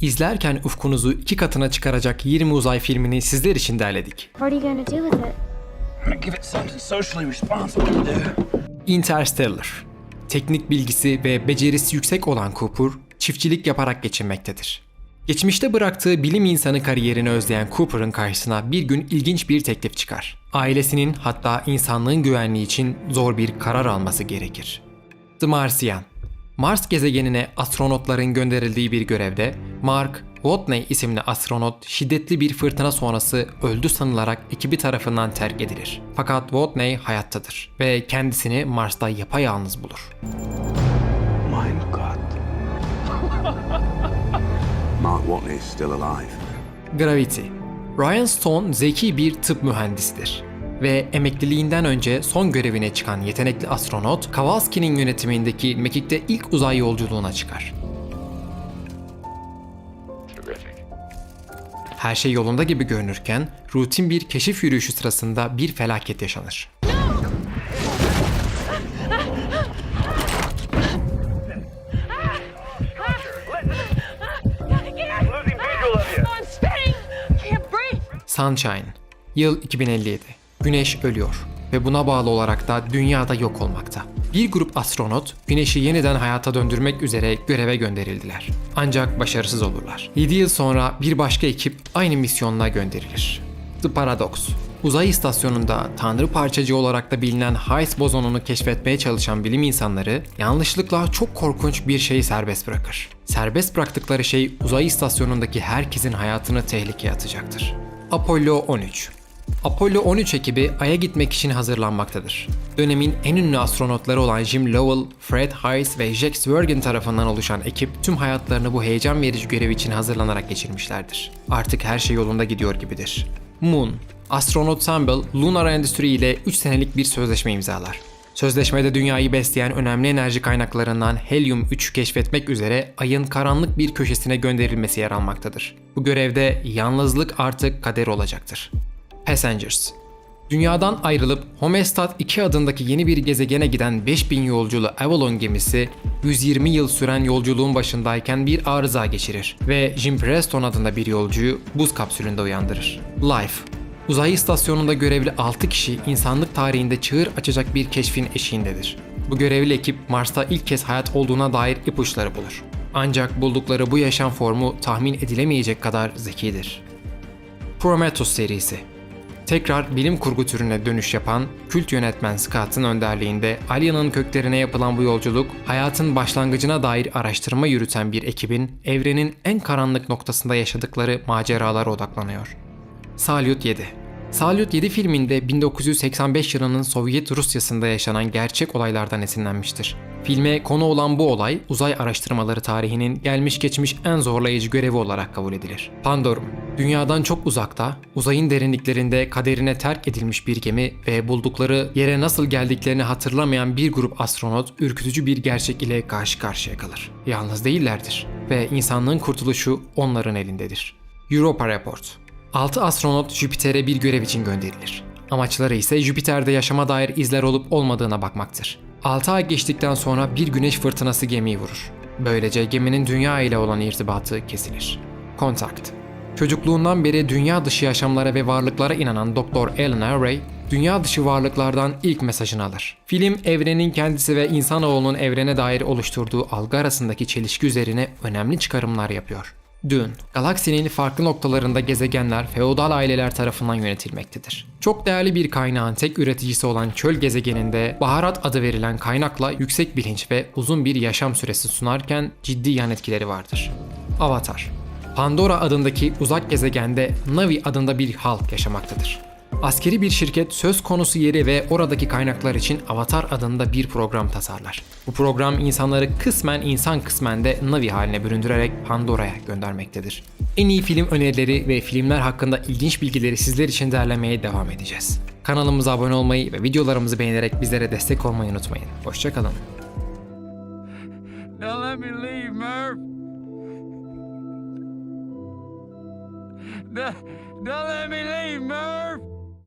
İzlerken ufkunuzu iki katına çıkaracak 20 uzay filmini sizler için derledik. What are you gonna do with it? I'm gonna give it something socially responsible to do. Interstellar. Teknik bilgisi ve becerisi yüksek olan Cooper, çiftçilik yaparak geçinmektedir. Geçmişte bıraktığı bilim insanı kariyerini özleyen Cooper'ın karşısına bir gün ilginç bir teklif çıkar. Ailesinin hatta insanlığın güvenliği için zor bir karar alması gerekir. The Martian. Mars gezegenine astronotların gönderildiği bir görevde Mark Watney isimli astronot şiddetli bir fırtına sonrası öldü sanılarak ekibi tarafından terk edilir. Fakat Watney hayattadır ve kendisini Mars'ta yapayalnız bulur. Mein Gott. Mark Watney is still alive. Gravity. Ryan Stone zeki bir tıp mühendisidir ve emekliliğinden önce son görevine çıkan yetenekli astronot Kowalski'nin yönetimindeki mekikte ilk uzay yolculuğuna çıkar. Her şey yolunda gibi görünürken rutin bir keşif yürüyüşü sırasında bir felaket yaşanır. Sunshine. Yıl 2057. Güneş ölüyor ve buna bağlı olarak da dünyada yok olmakta. Bir grup astronot Güneş'i yeniden hayata döndürmek üzere göreve gönderildiler. Ancak başarısız olurlar. 7 yıl sonra bir başka ekip aynı misyonla gönderilir. The Paradox. Uzay istasyonunda tanrı parçacığı olarak da bilinen Higgs bozonunu keşfetmeye çalışan bilim insanları yanlışlıkla çok korkunç bir şeyi serbest bırakır. Serbest bıraktıkları şey uzay istasyonundaki herkesin hayatını tehlikeye atacaktır. Apollo 13 Apollo 13 ekibi Ay'a gitmek için hazırlanmaktadır. Dönemin en ünlü astronotları olan Jim Lovell, Fred Haise ve Jack Swergen tarafından oluşan ekip tüm hayatlarını bu heyecan verici görev için hazırlanarak geçirmişlerdir. Artık her şey yolunda gidiyor gibidir. Moon Astronot Campbell, Lunar Endüstri ile 3 senelik bir sözleşme imzalar. Sözleşmede dünyayı besleyen önemli enerji kaynaklarından helyum 3 keşfetmek üzere ayın karanlık bir köşesine gönderilmesi yer almaktadır. Bu görevde yalnızlık artık kader olacaktır. Passengers Dünyadan ayrılıp Homestat 2 adındaki yeni bir gezegene giden 5000 yolculu Avalon gemisi 120 yıl süren yolculuğun başındayken bir arıza geçirir ve Jim Preston adında bir yolcuyu buz kapsülünde uyandırır. Life Uzay istasyonunda görevli 6 kişi insanlık tarihinde çığır açacak bir keşfin eşiğindedir. Bu görevli ekip Mars'ta ilk kez hayat olduğuna dair ipuçları bulur. Ancak buldukları bu yaşam formu tahmin edilemeyecek kadar zekidir. Prometheus serisi Tekrar bilim kurgu türüne dönüş yapan kült yönetmen Scott'ın önderliğinde Alien'ın köklerine yapılan bu yolculuk, hayatın başlangıcına dair araştırma yürüten bir ekibin evrenin en karanlık noktasında yaşadıkları maceralara odaklanıyor. Salyut 7 Salyut 7 filminde 1985 yılının Sovyet Rusyası'nda yaşanan gerçek olaylardan esinlenmiştir. Filme konu olan bu olay uzay araştırmaları tarihinin gelmiş geçmiş en zorlayıcı görevi olarak kabul edilir. Pandorum, dünyadan çok uzakta, uzayın derinliklerinde kaderine terk edilmiş bir gemi ve buldukları yere nasıl geldiklerini hatırlamayan bir grup astronot ürkütücü bir gerçek ile karşı karşıya kalır. Yalnız değillerdir ve insanlığın kurtuluşu onların elindedir. Europa Report 6 astronot Jüpiter'e bir görev için gönderilir. Amaçları ise Jüpiter'de yaşama dair izler olup olmadığına bakmaktır. 6 ay geçtikten sonra bir güneş fırtınası gemiyi vurur. Böylece geminin dünya ile olan irtibatı kesilir. Kontakt Çocukluğundan beri dünya dışı yaşamlara ve varlıklara inanan Doktor Alan Array, dünya dışı varlıklardan ilk mesajını alır. Film evrenin kendisi ve insanoğlunun evrene dair oluşturduğu algı arasındaki çelişki üzerine önemli çıkarımlar yapıyor. Dün, galaksinin farklı noktalarında gezegenler feodal aileler tarafından yönetilmektedir. Çok değerli bir kaynağın tek üreticisi olan çöl gezegeninde baharat adı verilen kaynakla yüksek bilinç ve uzun bir yaşam süresi sunarken ciddi yan etkileri vardır. Avatar Pandora adındaki uzak gezegende Navi adında bir halk yaşamaktadır. Askeri bir şirket söz konusu yeri ve oradaki kaynaklar için Avatar adında bir program tasarlar. Bu program insanları kısmen insan kısmen de Navi haline büründürerek Pandora'ya göndermektedir. En iyi film önerileri ve filmler hakkında ilginç bilgileri sizler için derlemeye devam edeceğiz. Kanalımıza abone olmayı ve videolarımızı beğenerek bizlere destek olmayı unutmayın. Hoşçakalın. Don't let me leave, Murph. Don't, don't let me leave, Murph.